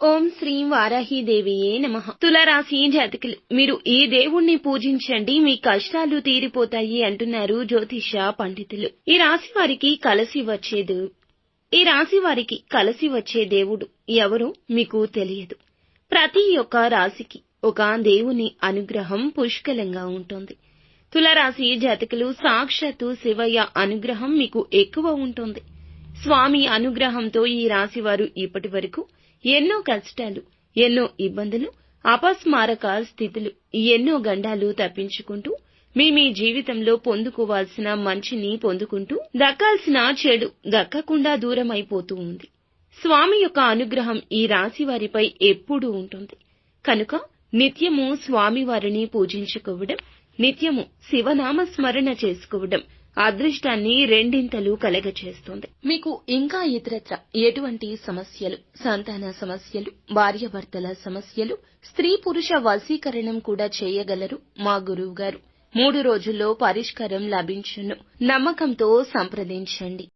ఓం శ్రీ వారాహీదేవియే నమ. తులారాశి జాతకులు మీరు ఈ దేవుణ్ణి పూజించండి మీ కష్టాలు తీరిపోతాయి అంటున్నారు జ్యోతిష పండితులు. ఈ రాశి వారికి కలసి వచ్చేది ఈ రాశి వారికి కలసి వచ్చే దేవుడు ఎవరు మీకు తెలియదు. ప్రతి ఒక్క రాశికి ఒక దేవుని అనుగ్రహం పుష్కలంగా ఉంటుంది. తులరాశి జాతకులు సాక్షాత్తు శివయ్య అనుగ్రహం మీకు ఎక్కువ ఉంటుంది. స్వామి అనుగ్రహంతో ఈ రాశి వారు ఇప్పటి వరకు ఎన్నో కష్టాలు ఎన్నో ఇబ్బందులు అపస్మారక స్థితులు ఎన్నో గండాలు తప్పించుకుంటూ మీ మీ జీవితంలో పొందుకోవాల్సిన మంచిని పొందుకుంటూ దక్కాల్సిన చెడు దక్కకుండా దూరమైపోతూ ఉంది. స్వామి యొక్క అనుగ్రహం ఈ రాశి వారిపై ఎప్పుడూ ఉంటుంది. కనుక నిత్యము స్వామివారిని పూజించుకోవడం నిత్యము శివనామ స్మరణ చేసుకోవడం అదృష్టాన్ని రెండింతలు కలగచేస్తుంది మీకు ఇంకా ఇతరత్ర ఎటువంటి సమస్యలు సంతాన సమస్యలు భార్యాభర్తల సమస్యలు స్త్రీ పురుష వశీకరణం కూడా చేయగలరు? మా గురువు గారు మూడు రోజుల్లో పరిష్కారం లభించును. నమ్మకంతో సంప్రదించండి.